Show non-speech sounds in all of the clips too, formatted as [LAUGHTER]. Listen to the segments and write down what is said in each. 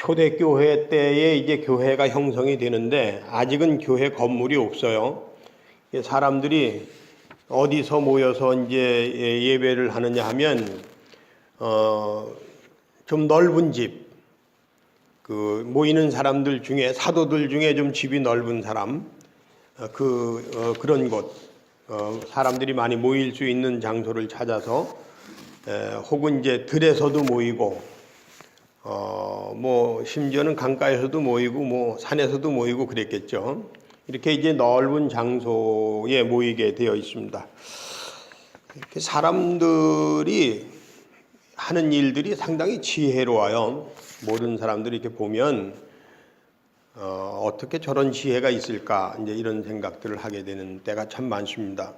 초대교회 때에 이제 교회가 형성이 되는데 아직은 교회 건물이 없어요. 이 사람들이 어디서 모여서 이제 예- 예배를 하느냐 하면 어, 좀 넓은 집, 그 모이는 사람들 중에 사도들 중에 좀 집이 넓은 사람, 어, 그 어, 그런 곳, 어, 사람들이 많이 모일 수 있는 장소를 찾아서 에, 혹은 이제 들에서도 모이고, 어, 뭐 심지어는 강가에서도 모이고, 뭐 산에서도 모이고 그랬겠죠. 이렇게 이제 넓은 장소에 모이게 되어 있습니다. 이렇게 사람들이 하는 일들이 상당히 지혜로워요. 모든 사람들이 이렇게 보면 어, 어떻게 저런 지혜가 있을까 이제 이런 생각들을 하게 되는 때가 참 많습니다.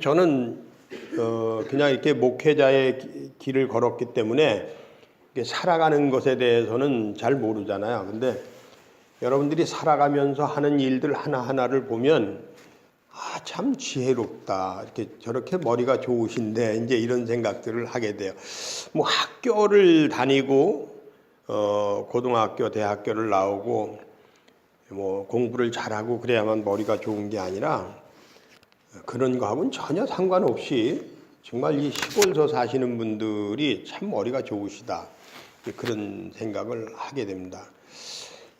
저는 어, 그냥 이렇게 목회자의 기- 길을 걸었기 때문에 살아가는 것에 대해서는 잘 모르잖아요. 근데 여러분들이 살아가면서 하는 일들 하나하나를 보면 아, 참 지혜롭다. 이렇게 저렇게 머리가 좋으신데 이제 이런 생각들을 하게 돼요. 뭐 학교를 다니고 어, 고등학교, 대학교를 나오고 뭐 공부를 잘하고 그래야만 머리가 좋은 게 아니라 그런 거하고는 전혀 상관없이 정말 이 시골서 사시는 분들이 참 머리가 좋으시다. 그런 생각을 하게 됩니다.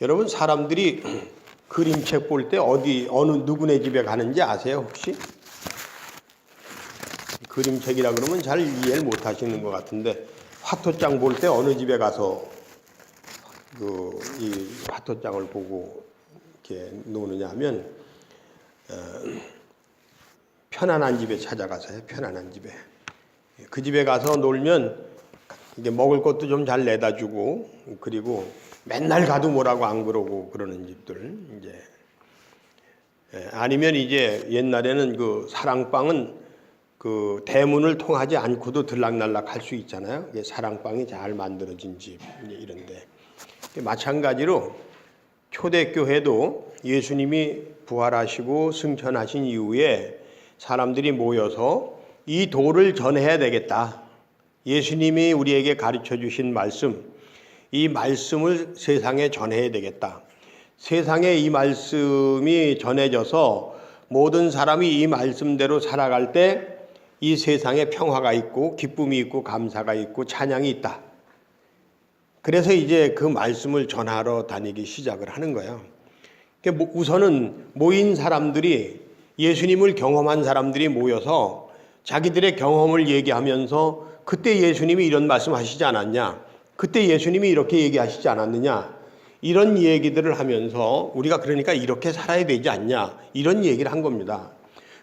여러분 사람들이 [CLEARS THROAT] 그림책 볼 때 어디 어느 누구네 집에 가는지 아세요 혹시? 그림책이라 그러면 잘 이해를 못 하시는 것 같은데 화토장 볼 때 어느 집에 가서 그 이 화토장을 보고 이렇게 노느냐 하면 어, 편안한 집에 찾아가서 요 편안한 집에 그 집에 가서 놀면 이게 먹을 것도 좀 잘 내다 주고 그리고 맨날 가도 뭐라고 안 그러고 그러는 집들 이제 예, 아니면 이제 옛날에는 그 사랑방은 그 대문을 통하지 않고도 들락날락 할 수 있잖아요. 이게 사랑방이 잘 만들어진 집 이런데 마찬가지로 초대교회도 예수님이 부활하시고 승천하신 이후에 사람들이 모여서 이 도를 전해야 되겠다. 예수님이 우리에게 가르쳐 주신 말씀, 이 말씀을 세상에 전해야 되겠다. 세상에 이 말씀이 전해져서 모든 사람이 이 말씀대로 살아갈 때 이 세상에 평화가 있고 기쁨이 있고 감사가 있고 찬양이 있다. 그래서 이제 그 말씀을 전하러 다니기 시작을 하는 거예요. 그러니까 뭐 우선은 모인 사람들이 예수님을 경험한 사람들이 모여서 자기들의 경험을 얘기하면서 그때 예수님이 이런 말씀 하시지 않았냐? 그때 예수님이 이렇게 얘기하시지 않았느냐? 이런 얘기들을 하면서 우리가 그러니까 이렇게 살아야 되지 않냐? 이런 얘기를 한 겁니다.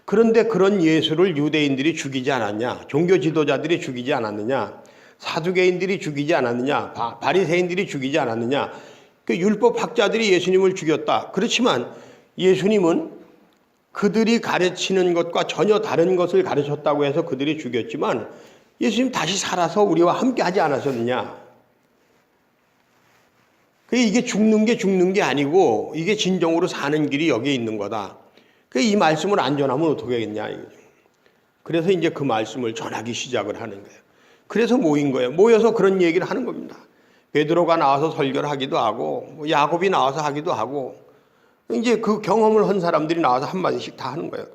그런데 그런 예수를 유대인들이 죽이지 않았냐? 종교 지도자들이 죽이지 않았느냐? 사두개인들이 죽이지 않았느냐? 바, 바리새인들이 죽이지 않았느냐? 그 율법 학자들이 예수님을 죽였다. 그렇지만 예수님은 그들이 가르치는 것과 전혀 다른 것을 가르쳤다고 해서 그들이 죽였지만 예수님 다시 살아서 우리와 함께 하지 않았었느냐? 그 이게 죽는 게 죽는 게 아니고 이게 진정으로 사는 길이 여기에 있는 거다. 그 이 말씀을 안 전하면 어떻게 하겠냐. 그래서 이제 그 말씀을 전하기 시작을 하는 거예요. 그래서 모인 거예요. 모여서 그런 얘기를 하는 겁니다. 베드로가 나와서 설교를 하기도 하고 뭐 야곱이 나와서 하기도 하고 이제 그 경험을 한 사람들이 나와서 한 마디씩 다 하는 거예요.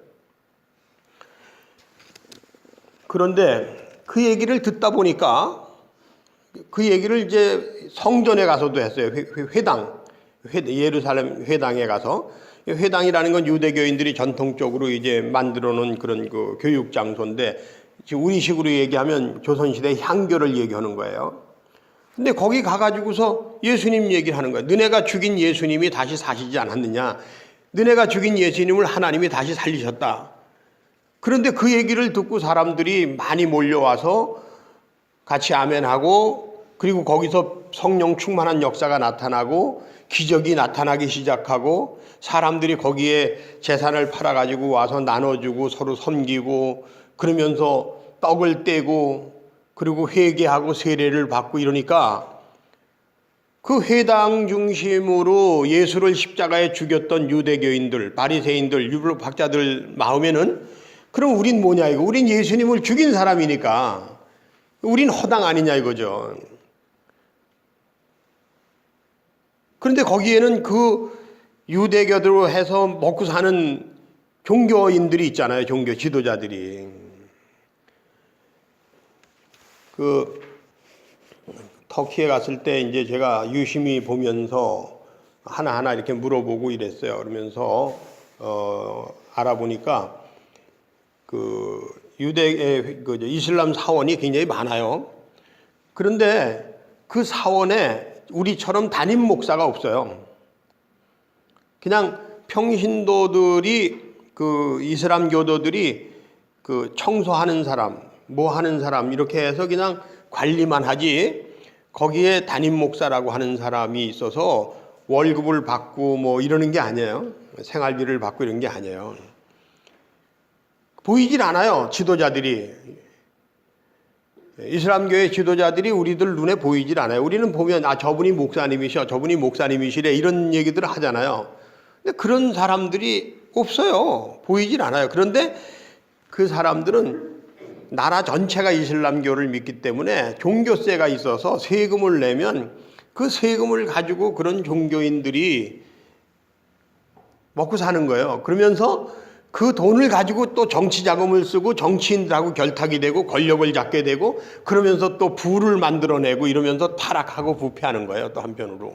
그런데 그 얘기를 듣다 보니까 그 얘기를 이제 성전에 가서도 했어요. 회, 회, 예루살렘 회당에 가서 회당이라는 건 유대교인들이 전통적으로 이제 만들어 놓은 그런 그 교육 장소인데 지금 우리식으로 얘기하면 조선시대 향교를 얘기하는 거예요. 근데 거기 가가지고서 예수님 얘기를 하는 거예요. 너네가 죽인 예수님이 다시 사시지 않았느냐? 너네가 죽인 예수님을 하나님이 다시 살리셨다. 그런데 그 얘기를 듣고 사람들이 많이 몰려와서 같이 아멘하고 그리고 거기서 성령 충만한 역사가 나타나고 기적이 나타나기 시작하고 사람들이 거기에 재산을 팔아가지고 와서 나눠주고 서로 섬기고 그러면서 떡을 떼고 그리고 회개하고 세례를 받고 이러니까 그 회당 중심으로 예수를 십자가에 죽였던 유대교인들, 바리새인들, 율법 학자들 마음에는 그럼 우린 뭐냐 이거? 우린 예수님을 죽인 사람이니까 우린 허당 아니냐 이거죠. 그런데 거기에는 그 유대교대로 해서 먹고 사는 종교인들이 있잖아요. 종교 지도자들이. 그 터키에 갔을 때 이제 제가 유심히 보면서 하나하나 이렇게 물어보고 이랬어요. 그러면서 어 알아보니까 그 유대 그 이슬람 사원이 굉장히 많아요. 그런데 그 사원에 우리처럼 담임 목사가 없어요. 그냥 평신도들이 그 이슬람 교도들이 그 청소하는 사람, 뭐 하는 사람 이렇게 해서 그냥 관리만 하지 거기에 담임 목사라고 하는 사람이 있어서 월급을 받고 뭐 이러는 게 아니에요. 생활비를 받고 이런 게 아니에요. 보이질 않아요. 지도자들이. 이슬람교의 지도자들이 우리들 눈에 보이질 않아요. 우리는 보면 아 저분이 목사님이셔, 저분이 목사님이시래 이런 얘기들을 하잖아요. 근데 그런 사람들이 없어요. 보이질 않아요. 그런데 그 사람들은 나라 전체가 이슬람교를 믿기 때문에 종교세가 있어서 세금을 내면 그 세금을 가지고 그런 종교인들이 먹고 사는 거예요. 그러면서 그 돈을 가지고 또 정치 자금을 쓰고 정치인들하고 결탁이 되고 권력을 잡게 되고 그러면서 또 부를 만들어내고 이러면서 타락하고 부패하는 거예요. 또 한편으로.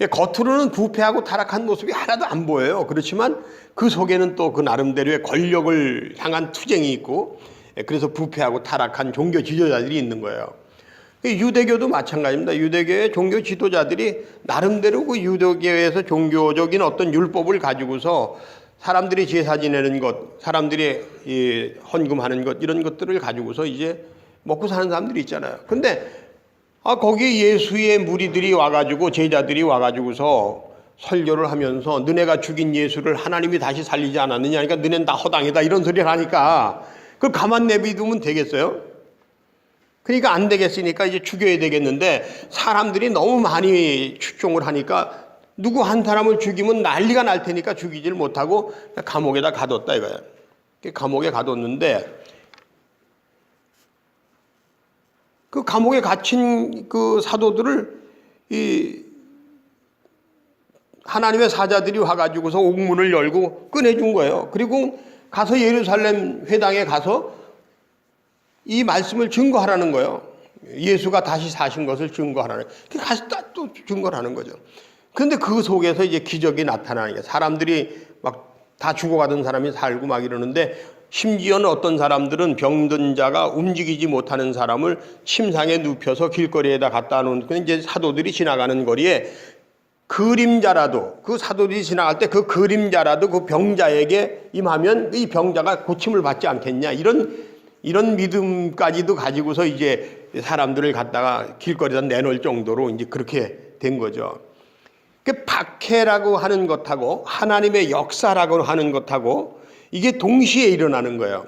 예, 겉으로는 부패하고 타락한 모습이 하나도 안 보여요. 그렇지만 그 속에는 또 그 나름대로의 권력을 향한 투쟁이 있고 예, 그래서 부패하고 타락한 종교 지도자들이 있는 거예요. 유대교도 마찬가지입니다. 유대교의 종교 지도자들이 나름대로 그 유대교에서 종교적인 어떤 율법을 가지고서 사람들이 제사 지내는 것, 사람들이 이 헌금하는 것 이런 것들을 가지고서 이제 먹고 사는 사람들이 있잖아요. 근데 아 거기 예수의 무리들이 와가지고 제자들이 와가지고서 설교를 하면서 너네가 죽인 예수를 하나님이 다시 살리지 않았느냐 그러니까 너네는 다 허당이다 이런 소리를 하니까 그걸 가만 내비두면 되겠어요? 그러니까 안 되겠으니까 이제 죽여야 되겠는데 사람들이 너무 많이 추종을 하니까 누구 한 사람을 죽이면 난리가 날 테니까 죽이질 못하고 감옥에다 가뒀다 이거야. 감옥에 가뒀는데 그 감옥에 갇힌 그 사도들을 이 하나님의 사자들이 와가지고서 옥문을 열고 꺼내준 거예요. 그리고 가서 예루살렘 회당에 가서 이 말씀을 증거하라는 거예요. 예수가 다시 사신 것을 증거하라는. 그 가서 또 증거를 하는 거죠. 그런데 그 속에서 이제 기적이 나타나는 게 사람들이 막 다 죽어가던 사람이 살고 막 이러는데 심지어는 어떤 사람들은 병든 자가 움직이지 못하는 사람을 침상에 눕혀서 길거리에다 갖다 놓은 그 이제 사도들이 지나가는 거리에 그림자라도 그 사도들이 지나갈 때 그 그림자라도 그 병자에게 임하면 이 병자가 고침을 받지 않겠냐 이런 이런 믿음까지도 가지고서 이제 사람들을 갖다가 길거리에다 내놓을 정도로 이제 그렇게 된 거죠. 그 박해라고 하는 것하고 하나님의 역사라고 하는 것하고 이게 동시에 일어나는 거예요.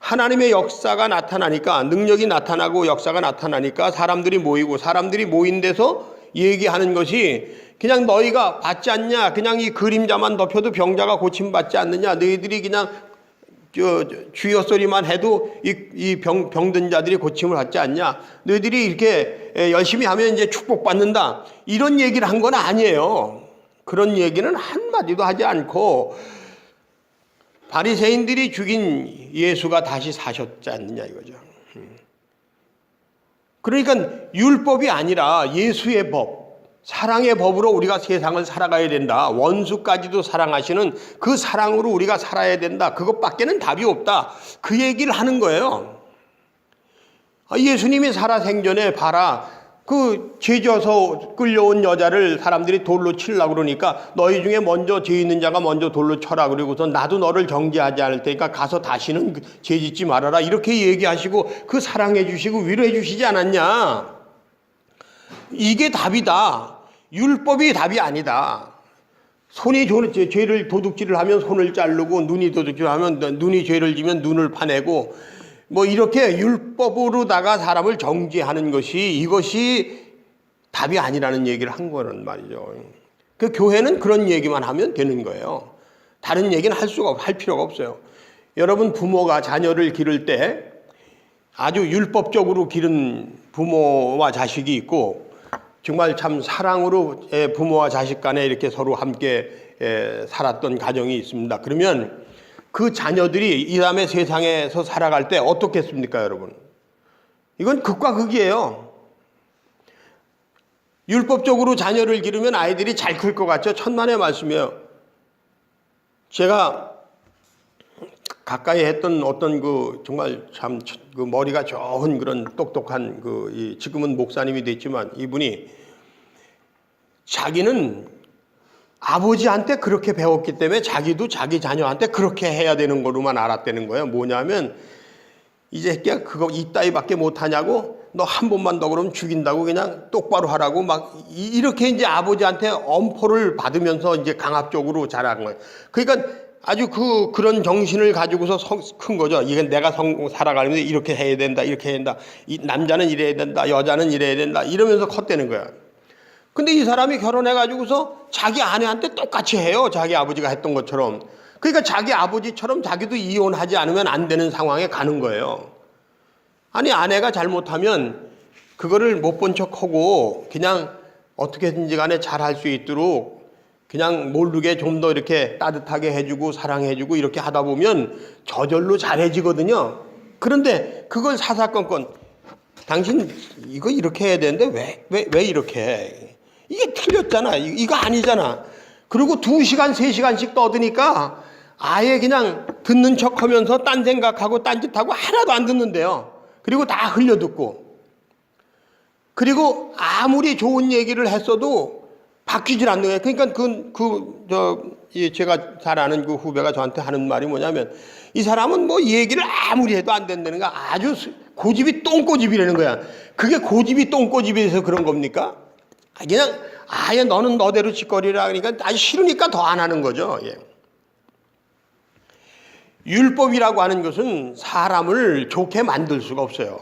하나님의 역사가 나타나니까 능력이 나타나고 역사가 나타나니까 사람들이 모이고 사람들이 모인 데서 얘기하는 것이 그냥 너희가 받지 않냐 그냥 이 그림자만 덮여도 병자가 고침받지 않느냐 너희들이 그냥 저, 주여 소리만 해도 이, 이 병, 병든 자들이 고침을 받지 않냐? 너희들이 이렇게 열심히 하면 이제 축복받는다. 이런 얘기를 한 건 아니에요. 그런 얘기는 한마디도 하지 않고 바리새인들이 죽인 예수가 다시 사셨지 않느냐 이거죠. 그러니까 율법이 아니라 예수의 법, 사랑의 법으로 우리가 세상을 살아가야 된다. 원수까지도 사랑하시는 그 사랑으로 우리가 살아야 된다. 그것밖에는 답이 없다. 그 얘기를 하는 거예요. 아, 예수님이 살아생전에 봐라. 그 죄져서 끌려온 여자를 사람들이 돌로 치려고 그러니까 너희 중에 먼저 죄 있는 자가 먼저 돌로 쳐라 그리고서 나도 너를 정죄하지 않을 테니까 가서 다시는 그죄 짓지 말아라 이렇게 얘기하시고 그 사랑해 주시고 위로해 주시지 않았냐 이게 답이다 율법이 답이 아니다. 손이 죄를 도둑질을 하면 손을 자르고 눈이 도둑질을 하면 눈이 죄를 지면 눈을 파내고 뭐 이렇게 율법으로다가 사람을 정죄하는 것이 이것이 답이 아니라는 얘기를 한 거는 말이죠. 그 교회는 그런 얘기만 하면 되는 거예요. 다른 얘기는 할 수가 할 필요가 없어요. 여러분 부모가 자녀를 기를 때 아주 율법적으로 기른 부모와 자식이 있고 정말 참 사랑으로 예, 부모와 자식 간에 이렇게 서로 함께 예, 살았던 가정이 있습니다. 그러면 그 자녀들이 이 다음에 세상에서 살아갈 때 어떻겠습니까, 여러분? 이건 극과 극이에요. 율법적으로 자녀를 기르면 아이들이 잘 클 것 같죠? 천만의 말씀이에요. 제가 가까이 했던 어떤 그 정말 참 그 머리가 좋은 그런 똑똑한 그이 지금은 목사님이 됐지만 이분이 자기는 아버지한테 그렇게 배웠기 때문에 자기도 자기 자녀한테 그렇게 해야 되는 거로만 알았다는 거예요. 뭐냐면 이제 새끼야 그거 이따위밖에 못하냐고 너 한 번만 더 그러면 죽인다고 그냥 똑바로 하라고 막 이- 이렇게 이제 아버지한테 엄포를 받으면서 이제 강압적으로 자란 거예요. 그러니까 아주 그 그런 정신을 가지고서 성- 큰 거죠. 이건 내가 성, 살아가면서 이렇게 해야 된다, 이렇게 해야 된다. 이 남자는 이래야 된다, 여자는 이래야 된다. 이러면서 컸다는 거야. 근데 이 사람이 결혼해 가지고서 자기 아내한테 똑같이 해요. 자기 아버지가 했던 것처럼. 그러니까 자기 아버지처럼 자기도 이혼하지 않으면 안 되는 상황에 가는 거예요. 아니 아내가 잘못하면 그거를 못 본 척하고 그냥 어떻게든지 간에 잘할 수 있도록 그냥 모르게 좀 더 이렇게 따뜻하게 해주고 사랑해주고 이렇게 하다 보면 저절로 잘해지거든요. 그런데 그걸 사사건건 당신 이거 이렇게 해야 되는데 왜 왜 왜 이렇게 해? 이게 틀렸잖아. 이- 이거 아니잖아. 그리고 두 시간 세 시간씩 떠드니까 아예 그냥 듣는 척 하면서 딴 생각하고 딴짓하고 하나도 안 듣는데요. 그리고 다 흘려 듣고 그리고 아무리 좋은 얘기를 했어도 바뀌질 않는 거예요. 그러니까 그, 그, 저, 이 제가 잘 아는 그 후배가 저한테 하는 말이 뭐냐면 이 사람은 뭐 얘기를 아무리 해도 안 된다는 거 아주 수- 고집이 똥꼬집이라는 거야. 그게 고집이 똥꼬집이라서 그런 겁니까? 아, 그냥 아예 너는 너대로 짓거리라 그러니까 아주 싫으니까 더 안 하는 거죠. 예. 율법이라고 하는 것은 사람을 좋게 만들 수가 없어요.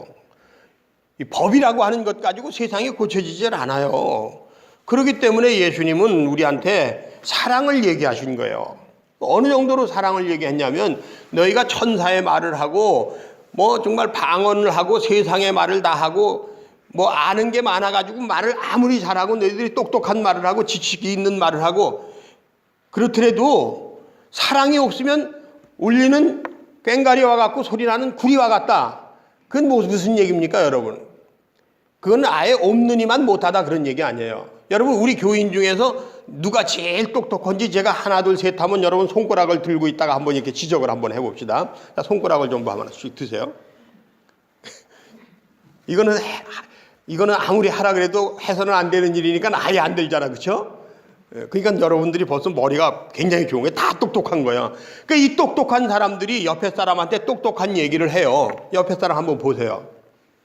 이 법이라고 하는 것 가지고 세상이 고쳐지질 않아요. 그렇기 때문에 예수님은 우리한테 사랑을 얘기하신 거예요. 어느 정도로 사랑을 얘기했냐면 너희가 천사의 말을 하고 뭐 정말 방언을 하고 세상의 말을 다 하고 뭐 아는 게 많아가지고 말을 아무리 잘하고 너희들이 똑똑한 말을 하고 지식이 있는 말을 하고 그렇더라도 사랑이 없으면 울리는 꽹가리와 같고 소리나는 구리와 같다. 그건 뭐 무슨 얘기입니까, 여러분? 그건 아예 없는 이만 못하다 그런 얘기 아니에요. 여러분 우리 교인 중에서 누가 제일 똑똑한지 제가 하나 둘 셋 하면 여러분 손가락을 들고 있다가 한번 이렇게 지적을 한번 해봅시다. 자, 손가락을 좀 하나씩 드세요. [LAUGHS] 이거는 해- 이거는 아무리 하라 그래도 해서는 안 되는 일이니까 아예 안 되잖아, 그렇죠? 그러니까 여러분들이 벌써 머리가 굉장히 좋은 게 다 똑똑한 거야. 그러니까 이 똑똑한 사람들이 옆에 사람한테 똑똑한 얘기를 해요. 옆에 사람 한번 보세요.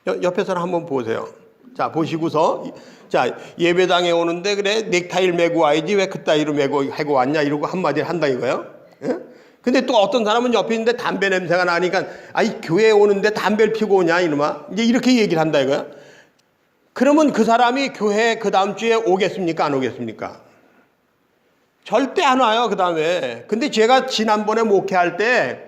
여- 옆에 사람 한번 보세요. 자, 보시고서, 자, 예배당에 오는데, 그래, 넥타이를 메고 와야지, 왜 그따위로 메고, 하고 왔냐, 이러고 한마디 한다 이거예요. 예? 근데 또 어떤 사람은 옆에 있는데 담배 냄새가 나니까, 아이, 교회에 오는데 담배를 피고 오냐, 이놈아. 이제 이렇게 얘기를 한다 이거야. 그러면 그 사람이 교회에 그 다음 주에 오겠습니까? 안 오겠습니까? 절대 안 와요, 그 다음에. 근데 제가 지난번에 목회할 때,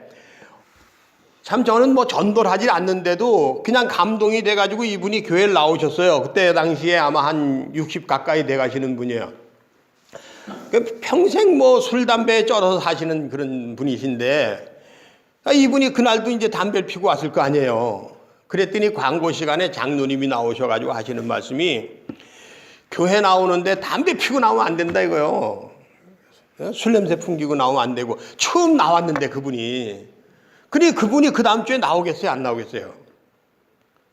참 저는 뭐 전도를 하질 않는데도 그냥 감동이 돼가지고 이분이 교회를 나오셨어요. 그때 당시에 아마 한 60 가까이 돼 가시는 분이에요. 그 평생 뭐 술, 담배에 쩔어서 사시는 그런 분이신데 아, 이분이 그날도 이제 담배를 피고 왔을 거 아니에요. 그랬더니 광고 시간에 장로님이 나오셔가지고 하시는 말씀이 교회 나오는데 담배 피고 나오면 안 된다 이거요. 술 냄새 풍기고 나오면 안 되고 처음 나왔는데 그분이 그래 그분이 그 다음 주에 나오겠어요? 안 나오겠어요?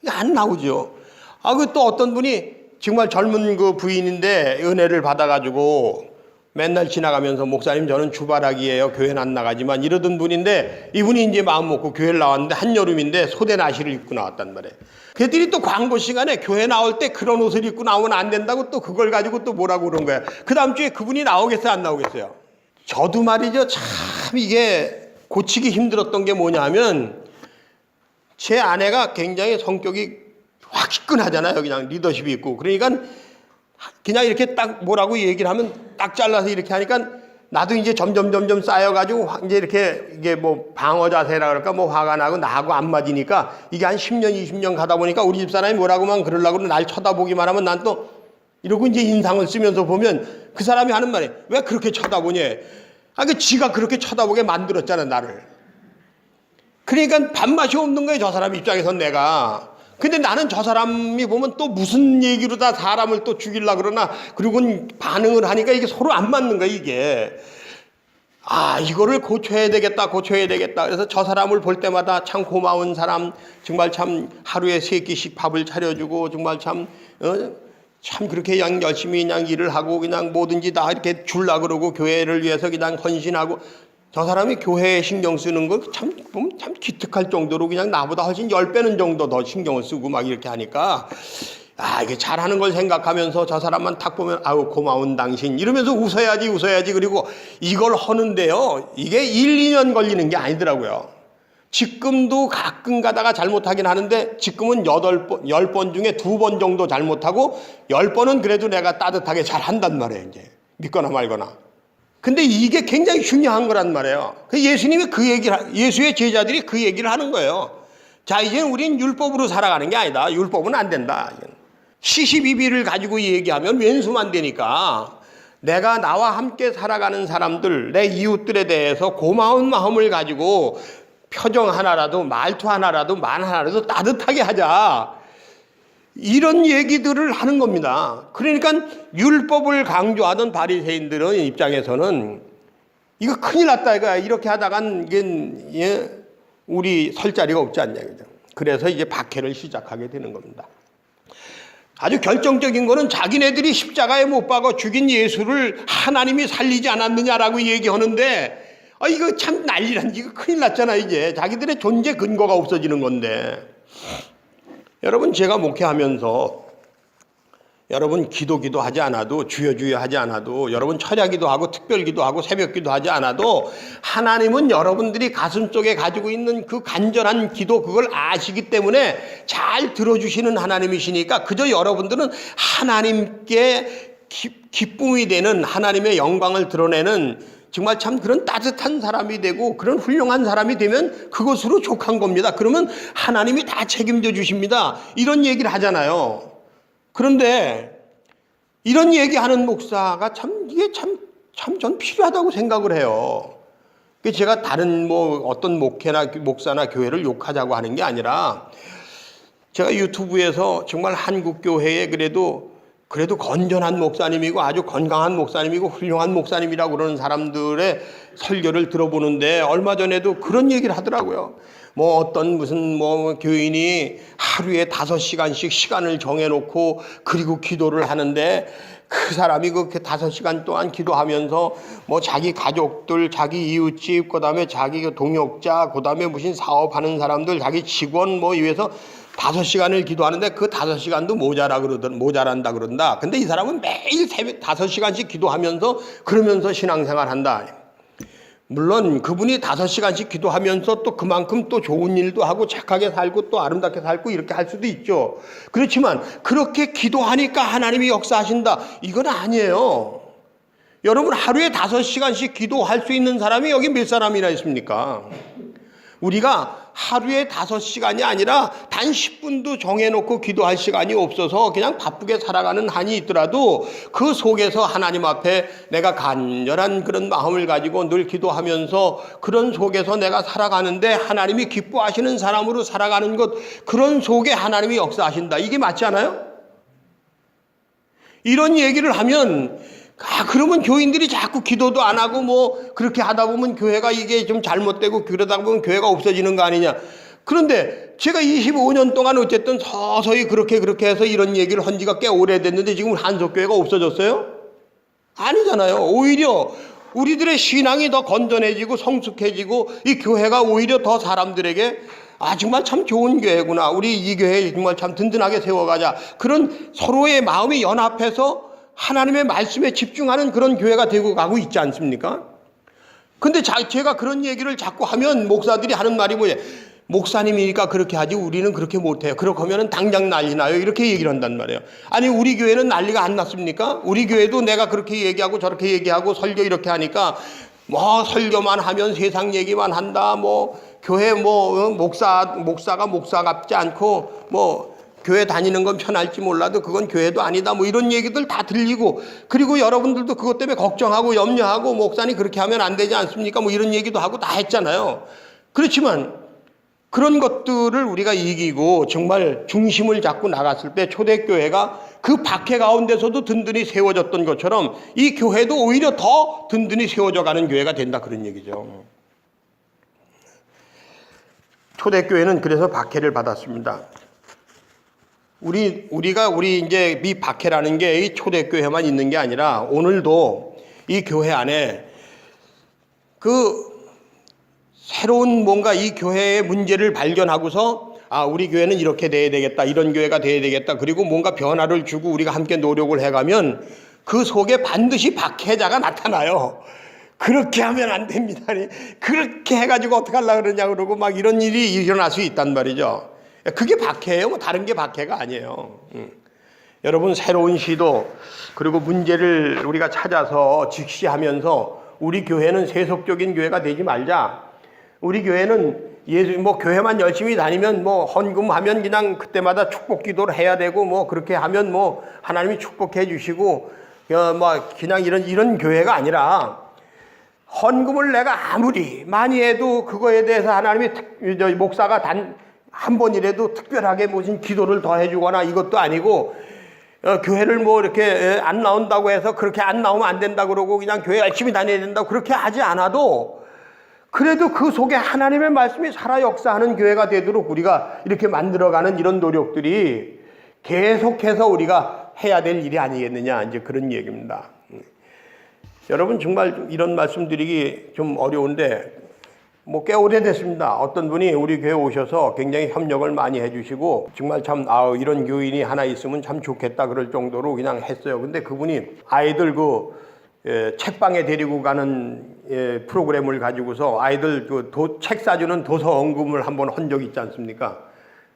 안 나오죠. 아, 그 또 어떤 분이 정말 젊은 그 부인인데 은혜를 받아가지고 맨날 지나가면서 목사님 저는 주바라기예요. 교회는 안 나가지만 이러던 분인데 이분이 이제 마음 먹고 교회를 나왔는데 한여름인데 소대 나시를 입고 나왔단 말이에요. 그들이 또 광고 시간에 교회 나올 때 그런 옷을 입고 나오면 안 된다고 또 그걸 가지고 또 뭐라고 그런 거야. 그 다음 주에 그분이 나오겠어요? 안 나오겠어요? 저도 말이죠. 참 이게 고치기 힘들었던 게 뭐냐 하면 제 아내가 굉장히 성격이 화끈하잖아요. 그냥 리더십이 있고. 그러니까 그냥 이렇게 딱 뭐라고 얘기를 하면 딱 잘라서 이렇게 하니까 나도 이제 점점 점점 쌓여가지고 화- 이제 이렇게 이게 뭐 방어 자세라 그럴까 뭐 화가 나고 나하고 안 맞으니까 이게 한 10년 20년 가다 보니까 우리 집 사람이 뭐라고만 그러려고 날 쳐다보기만 하면 난 또 이러고 이제 인상을 쓰면서 보면 그 사람이 하는 말이 왜 그렇게 쳐다보냐? 아, 그 지가 그렇게 쳐다보게 만들었잖아, 나를. 그러니까 밥맛이 없는 거예요, 저 사람 입장에선 내가. 근데 나는 저 사람이 보면 또 무슨 얘기로 다 사람을 또 죽일라 그러나, 그리고 반응을 하니까 이게 서로 안 맞는 거야, 이게. 아, 이거를 고쳐야 되겠다, 고쳐야 되겠다. 그래서 저 사람을 볼 때마다 참 고마운 사람, 정말 참 하루에 세 끼씩 밥을 차려주고, 정말 참, 어? 참 그렇게 그냥 열심히 그냥 일을 하고 그냥 뭐든지 다 이렇게 줄라 그러고 교회를 위해서 그냥 헌신하고 저 사람이 교회에 신경 쓰는 거 참 보면 참 기특할 정도로 그냥 나보다 훨씬 열 배는 정도 더 신경을 쓰고 막 이렇게 하니까 아 이게 잘하는 걸 생각하면서 저 사람만 탁 보면 아우 고마운 당신 이러면서 웃어야지 웃어야지 그리고 이걸 하는데요 이게 1, 2년 걸리는 게 아니더라고요. 지금도 가끔 가다가 잘못하긴 하는데 지금은 여덟 번, 열번 중에 두번 정도 잘못하고 열 번은 그래도 내가 따뜻하게 잘 한단 말이에요, 이제. 믿거나 말거나. 근데 이게 굉장히 중요한 거란 말이에요. 그 예수님이 그 얘기를, 하- 예수의 제자들이 그 얘기를 하는 거예요. 자, 이제 우린 율법으로 살아가는 게 아니다. 율법은 안 된다. 시시비비를 가지고 얘기하면 왼수만 되니까 내가 나와 함께 살아가는 사람들, 내 이웃들에 대해서 고마운 마음을 가지고 표정 하나라도 말투 하나라도 말 하나라도 따뜻하게 하자. 이런 얘기들을 하는 겁니다. 그러니까 율법을 강조하던 바리새인들은 입장에서는 이거 큰일 났다 이거 이렇게 하다간 이게 예, 우리 설 자리가 없지 않냐 그죠. 그래서 이제 박해를 시작하게 되는 겁니다. 아주 결정적인 거는 자기네들이 십자가에 못 박아 죽인 예수를 하나님이 살리지 않았느냐라고 얘기하는데 아 이거 참 난리란 이거 큰일 났잖아 이제 자기들의 존재 근거가 없어지는 건데. 여러분 제가 목회하면서 여러분 기도 기도 하지 않아도 주여 주여 하지 않아도 여러분 철야 기도 하고 특별 기도 하고 새벽 기도 하지 않아도 하나님은 여러분들이 가슴 속에 가지고 있는 그 간절한 기도 그걸 아시기 때문에 잘 들어주시는 하나님이시니까 그저 여러분들은 하나님께 기, 기쁨이 되는 하나님의 영광을 드러내는 정말 참 그런 따뜻한 사람이 되고 그런 훌륭한 사람이 되면 그것으로 족한 겁니다. 그러면 하나님이 다 책임져 주십니다. 이런 얘기를 하잖아요. 그런데 이런 얘기하는 목사가 참 이게 참 참 전 필요하다고 생각을 해요. 그 제가 다른 뭐 어떤 목회나 목사나 교회를 욕하자고 하는 게 아니라 제가 유튜브에서 정말 한국 교회에 그래도 그래도 건전한 목사님이고 아주 건강한 목사님이고 훌륭한 목사님이라고 그러는 사람들의 설교를 들어보는데 얼마 전에도 그런 얘기를 하더라고요. 뭐 어떤 무슨 뭐 교인이 하루에 다섯 시간씩 시간을 정해놓고 그리고 기도를 하는데 그 사람이 그렇게 다섯 시간 동안 기도하면서 뭐 자기 가족들, 자기 이웃집, 그 다음에 자기 그 동역자, 그 다음에 무슨 사업하는 사람들, 자기 직원 뭐 위해서 다섯 시간을 기도하는데 그 다섯 시간도 모자라 그러던 모자란다 그런다. 근데 이 사람은 매일 새벽 다섯 시간씩 기도하면서 그러면서 신앙생활 한다. 물론 그분이 다섯 시간씩 기도하면서 또 그만큼 또 좋은 일도 하고 착하게 살고 또 아름답게 살고 이렇게 할 수도 있죠. 그렇지만 그렇게 기도하니까 하나님이 역사하신다. 이건 아니에요. 여러분 하루에 다섯 시간씩 기도할 수 있는 사람이 여기 몇 사람이나 있습니까? 우리가 하루에 다섯 시간이 아니라 단 10분도 정해놓고 기도할 시간이 없어서 그냥 바쁘게 살아가는 한이 있더라도 그 속에서 하나님 앞에 내가 간절한 그런 마음을 가지고 늘 기도하면서 그런 속에서 내가 살아가는데 하나님이 기뻐하시는 사람으로 살아가는 것 그런 속에 하나님이 역사하신다. 이게 맞지 않아요? 이런 얘기를 하면 아, 그러면 교인들이 자꾸 기도도 안 하고 뭐 그렇게 하다 보면 교회가 이게 좀 잘못되고 그러다 보면 교회가 없어지는 거 아니냐. 그런데 제가 25년 동안 어쨌든 서서히 그렇게 그렇게 해서 이런 얘기를 한 지가 꽤 오래됐는데 지금 한석교회가 없어졌어요? 아니잖아요. 오히려 우리들의 신앙이 더 건전해지고 성숙해지고 이 교회가 오히려 더 사람들에게 아 정말 참 좋은 교회구나. 우리 이 교회 정말 참 든든하게 세워가자. 그런 서로의 마음이 연합해서 하나님의 말씀에 집중하는 그런 교회가 되고 가고 있지 않습니까? 근데 자, 제가 그런 얘기를 자꾸 하면 목사들이 하는 말이 뭐예요? 목사님이니까 그렇게 하지 우리는 그렇게 못해요. 그렇게 하면 당장 난리 나요. 이렇게 얘기를 한단 말이에요. 아니 우리 교회는 난리가 안 났습니까? 우리 교회도 내가 그렇게 얘기하고 저렇게 얘기하고 설교 이렇게 하니까 뭐 설교만 하면 세상 얘기만 한다. 뭐 교회 뭐 어, 목사 목사가 목사 같지 않고 뭐 교회 다니는 건 편할지 몰라도 그건 교회도 아니다. 뭐 이런 얘기들 다 들리고 그리고 여러분들도 그것 때문에 걱정하고 염려하고 목사님 그렇게 하면 안 되지 않습니까? 뭐 이런 얘기도 하고 다 했잖아요. 그렇지만 그런 것들을 우리가 이기고 정말 중심을 잡고 나갔을 때 초대교회가 그 박해 가운데서도 든든히 세워졌던 것처럼 이 교회도 오히려 더 든든히 세워져 가는 교회가 된다 그런 얘기죠. 초대교회는 그래서 박해를 받았습니다. 우리 우리가 우리 이제 이 박해라는 게 이 초대교회만 있는 게 아니라 오늘도 이 교회 안에 그 새로운 뭔가 이 교회의 문제를 발견하고서 아 우리 교회는 이렇게 돼야 되겠다 이런 교회가 돼야 되겠다 그리고 뭔가 변화를 주고 우리가 함께 노력을 해가면 그 속에 반드시 박해자가 나타나요. 그렇게 하면 안 됩니다. 그렇게 해가지고 어떻게 하려고 그러냐 그러고 막 이런 일이 일어날 수 있단 말이죠. 그게 박해예요. 뭐 다른 게 박해가 아니에요. 음. 여러분 새로운 시도 그리고 문제를 우리가 찾아서 직시하면서 우리 교회는 세속적인 교회가 되지 말자. 우리 교회는 예수 뭐 교회만 열심히 다니면 뭐 헌금하면 그냥 그때마다 축복 기도를 해야 되고 뭐 그렇게 하면 뭐 하나님이 축복해 주시고 어, 뭐 그냥 이런 이런 교회가 아니라 헌금을 내가 아무리 많이 해도 그거에 대해서 하나님이 목사가 단 한 번이라도 특별하게 무슨 기도를 더 해주거나 이것도 아니고 어, 교회를 뭐 이렇게 에, 안 나온다고 해서 그렇게 안 나오면 안 된다 그러고 그냥 교회 열심히 다녀야 된다고 그렇게 하지 않아도 그래도 그 속에 하나님의 말씀이 살아 역사하는 교회가 되도록 우리가 이렇게 만들어가는 이런 노력들이 계속해서 우리가 해야 될 일이 아니겠느냐 이제 그런 얘기입니다. 여러분 정말 이런 말씀드리기 좀 어려운데 뭐 꽤 오래됐습니다. 어떤 분이 우리 교회 오셔서 굉장히 협력을 많이 해주시고 정말 참 아, 이런 교인이 하나 있으면 참 좋겠다 그럴 정도로 그냥 했어요. 근데 그분이 아이들 그 예, 책방에 데리고 가는 예, 프로그램을 가지고서 아이들 그 책 사주는 도서 언금을 한번 한적 있지 않습니까?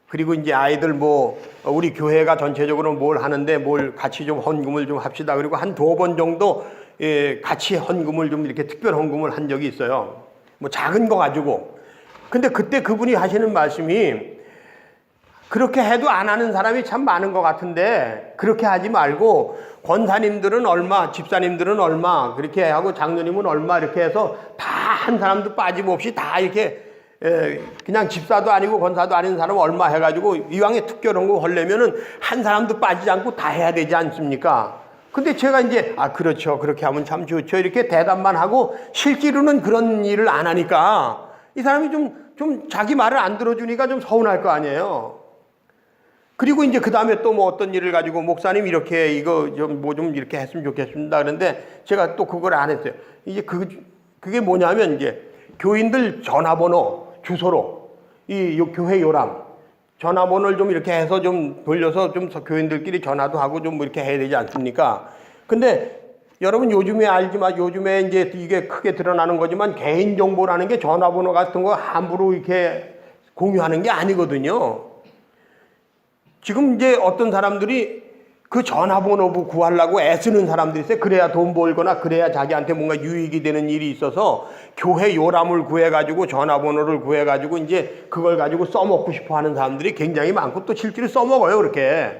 그리고 이제 아이들 뭐 우리 교회가 전체적으로 뭘 하는데 뭘 같이 좀 헌금을 좀 합시다. 그리고 한 두 번 정도 예, 같이 헌금을 좀 이렇게 특별 헌금을 한 적이 있어요. 뭐 작은 거 가지고. 근데 그때 그분이 하시는 말씀이 그렇게 해도 안 하는 사람이 참 많은 것 같은데 그렇게 하지 말고 권사님들은 얼마, 집사님들은 얼마 그렇게 하고 장로님은 얼마 이렇게 해서 다 한 사람도 빠짐없이 다 이렇게 에, 그냥 집사도 아니고 권사도 아닌 사람 얼마 해가지고 이왕에 특별 헌금 하려면은 한 사람도 빠지지 않고 다 해야 되지 않습니까? 근데 제가 이제 아 그렇죠 그렇게 하면 참 좋죠 이렇게 대답만 하고 실제로는 그런 일을 안 하니까 이 사람이 좀 좀 자기 말을 안 들어주니까 좀 서운할 거 아니에요. 그리고 이제 그 다음에 또 뭐 어떤 일을 가지고 목사님 이렇게 이거 좀 뭐좀 이렇게 했으면 좋겠습니다. 그런데 제가 또 그걸 안 했어요. 이제 그 그게 뭐냐면 이제 교인들 전화번호 주소로 이 요- 교회 요람 전화번호를 좀 이렇게 해서 좀 돌려서 좀 교인들끼리 전화도 하고 좀뭐 이렇게 해야 되지 않습니까? 근데 여러분 요즘에 알지만 요즘에 이제 이게 크게 드러나는 거지만 개인 정보라는 게 전화번호 같은 거 함부로 이렇게 공유하는 게 아니거든요. 지금 이제 어떤 사람들이 그 전화번호 구하려고 애쓰는 사람들이 있어요. 그래야 돈 벌거나 그래야 자기한테 뭔가 유익이 되는 일이 있어서 교회 요람을 구해가지고 전화번호를 구해가지고 이제 그걸 가지고 써먹고 싶어 하는 사람들이 굉장히 많고 또 실제로 써먹어요. 그렇게.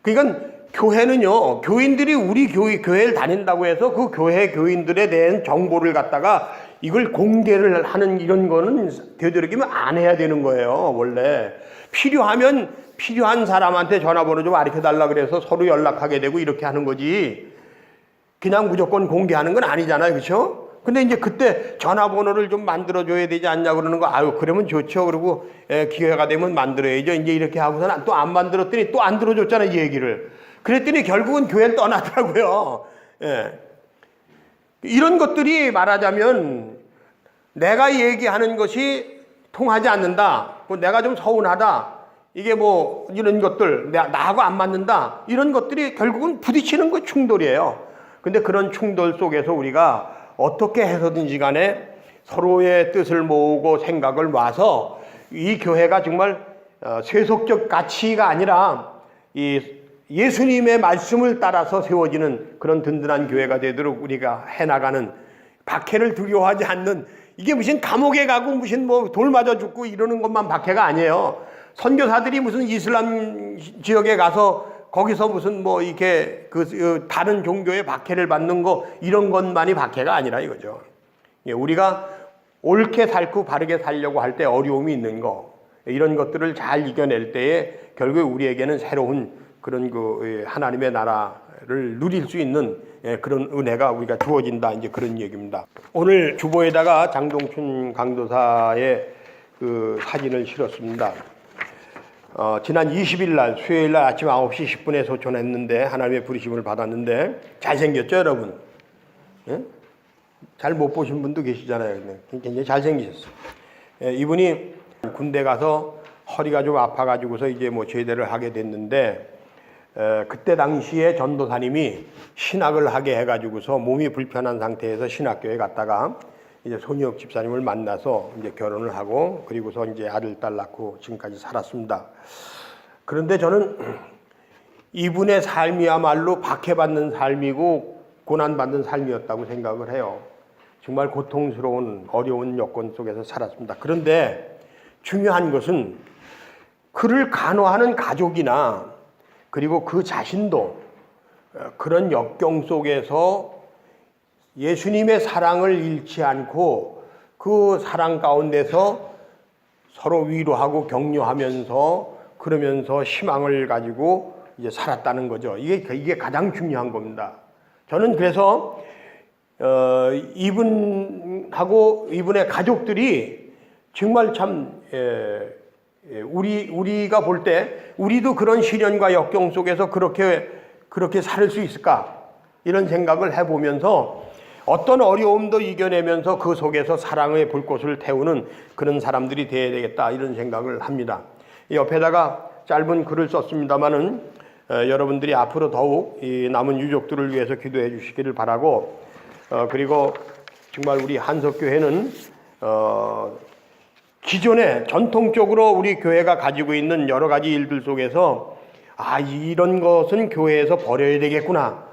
그러니까 교회는요, 교인들이 우리 교회, 교회를 다닌다고 해서 그 교회 교인들에 대한 정보를 갖다가 이걸 공개를 하는 이런 거는 되도록이면 안 해야 되는 거예요, 원래. 필요하면 필요한 사람한테 전화번호 좀 알려 달라 그래서 서로 연락하게 되고 이렇게 하는 거지. 그냥 무조건 공개하는 건 아니잖아요. 그렇죠? 근데 이제 그때 전화번호를 좀 만들어 줘야 되지 않냐 그러는 거 아유 그러면 좋죠 그리고 예, 기회가 되면 만들어야죠 이제 이렇게 하고서는 또 안 만들었더니 또 안 들어줬잖아요 이 얘기를 그랬더니 결국은 교회를 떠나더라고요 예. 이런 것들이 말하자면 내가 얘기하는 것이 통하지 않는다 뭐 내가 좀 서운하다 이게 뭐 이런 것들 나- 나하고 안 맞는다 이런 것들이 결국은 부딪히는 거 충돌이에요 근데 그런 충돌 속에서 우리가 어떻게 해서든지 간에 서로의 뜻을 모으고 생각을 모아서 이 교회가 정말 어, 세속적 가치가 아니라 이 예수님의 말씀을 따라서 세워지는 그런 든든한 교회가 되도록 우리가 해나가는 박해를 두려워하지 않는 이게 무슨 감옥에 가고 무슨 뭐 돌 맞아 죽고 이러는 것만 박해가 아니에요. 선교사들이 무슨 이슬람 지역에 가서 거기서 무슨 뭐 이렇게 그 어, 다른 종교의 박해를 받는 거 이런 것만이 박해가 아니라 이거죠. 예, 우리가 옳게 살고 바르게 살려고 할 때 어려움이 있는 거 이런 것들을 잘 이겨낼 때에 결국 우리에게는 새로운 그런 그 예, 하나님의 나라를 누릴 수 있는 예, 그런 은혜가 우리가 주어진다 이제 그런 얘기입니다. 오늘 주보에다가 장동춘 강도사의 그 사진을 실었습니다. 어, 지난 20일 날 수요일 날 아침 9시 10분에 소천했는데 하나님의 부르심을 받았는데 잘생겼죠 여러분? 예? 잘못 보신 분도 계시잖아요. 굉장히 잘생기셨어요. 예, 이분이 군대 가서 허리가 좀 아파가지고서 이제 뭐 제대를 하게 됐는데 에, 그때 당시에 전도사님이 신학을 하게 해가지고서 몸이 불편한 상태에서 신학교에 갔다가 이제 손희혁 집사님을 만나서 이제 결혼을 하고 그리고서 이제 아들 딸 낳고 지금까지 살았습니다. 그런데 저는 이분의 삶이야말로 박해받는 삶이고 고난받는 삶이었다고 생각을 해요. 정말 고통스러운 어려운 여건 속에서 살았습니다. 그런데 중요한 것은 그를 간호하는 가족이나 그리고 그 자신도 어, 그런 역경 속에서 예수님의 사랑을 잃지 않고 그 사랑 가운데서 서로 위로하고 격려하면서 그러면서 희망을 가지고 이제 살았다는 거죠. 이게 이게 가장 중요한 겁니다. 저는 그래서 어, 이분하고 이분의 가족들이 정말 참 에, 에, 우리 우리가 볼 때 우리도 그런 시련과 역경 속에서 그렇게 그렇게 살 수 있을까 이런 생각을 해보면서 어떤 어려움도 이겨내면서 그 속에서 사랑의 불꽃을 태우는 그런 사람들이 되어야 되겠다 이런 생각을 합니다. 이 옆에다가 짧은 글을 썼습니다마는 어, 여러분들이 앞으로 더욱 이 남은 유족들을 위해서 기도해 주시기를 바라고 어, 그리고 정말 우리 한석교회는 어, 기존에 전통적으로 우리 교회가 가지고 있는 여러 가지 일들 속에서 아 이런 것은 교회에서 버려야 되겠구나.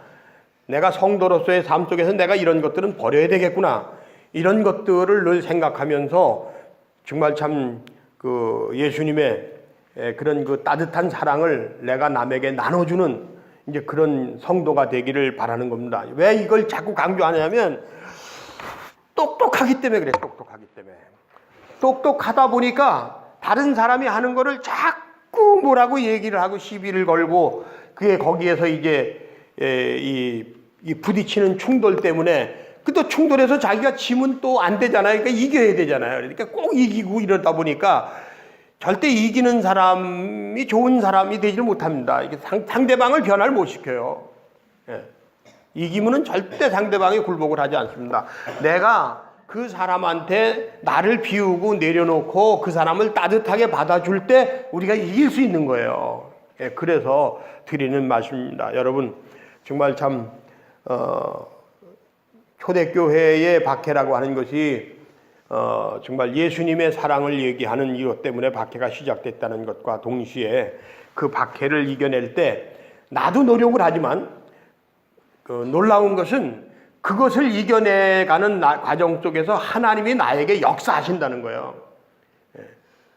내가 성도로서의 삶 속에서 내가 이런 것들은 버려야 되겠구나. 이런 것들을 늘 생각하면서 정말 참 그 예수님의 에, 그런 그 따뜻한 사랑을 내가 남에게 나눠주는 이제 그런 성도가 되기를 바라는 겁니다. 왜 이걸 자꾸 강조하냐면 똑똑하기 때문에 그래, 똑똑하기 때문에. 똑똑하다 보니까 다른 사람이 하는 거를 자꾸 뭐라고 얘기를 하고 시비를 걸고 그게 거기에서 이제 에, 이, 이 부딪히는 충돌 때문에 그또 충돌해서 자기가 지면 또안 되잖아요. 그러니까 이겨야 되잖아요. 그러니까 꼭 이기고 이러다 보니까 절대 이기는 사람이 좋은 사람이 되지를 못합니다. 이게 상, 상대방을 변화를 못 시켜요. 예. 이기면은 절대 상대방이 굴복을 하지 않습니다. 내가 그 사람한테 나를 비우고 내려놓고 그 사람을 따뜻하게 받아줄 때 우리가 이길 수 있는 거예요. 예, 그래서 드리는 말씀입니다. 여러분, 정말 참, 어, 초대교회의 박해라고 하는 것이 어, 정말 예수님의 사랑을 얘기하는 이것 때문에 박해가 시작됐다는 것과 동시에 그 박해를 이겨낼 때 나도 노력을 하지만 그 놀라운 것은 그것을 이겨내가는 나- 과정 속에서 하나님이 나에게 역사하신다는 거예요. 예.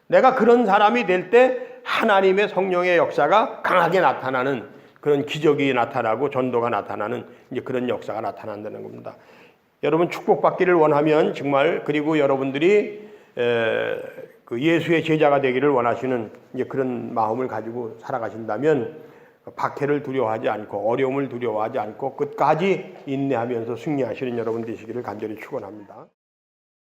내가 그런 사람이 될 때 하나님의 성령의 역사가 강하게 나타나는 그런 기적이 나타나고 전도가 나타나는 이제 그런 역사가 나타난다는 겁니다. 여러분 축복받기를 원하면 정말 그리고 여러분들이 에, 그 예수의 제자가 되기를 원하시는 이제 그런 마음을 가지고 살아가신다면 박해를 두려워하지 않고 어려움을 두려워하지 않고 끝까지 인내하면서 승리하시는 여러분 되시기를 간절히 축원합니다.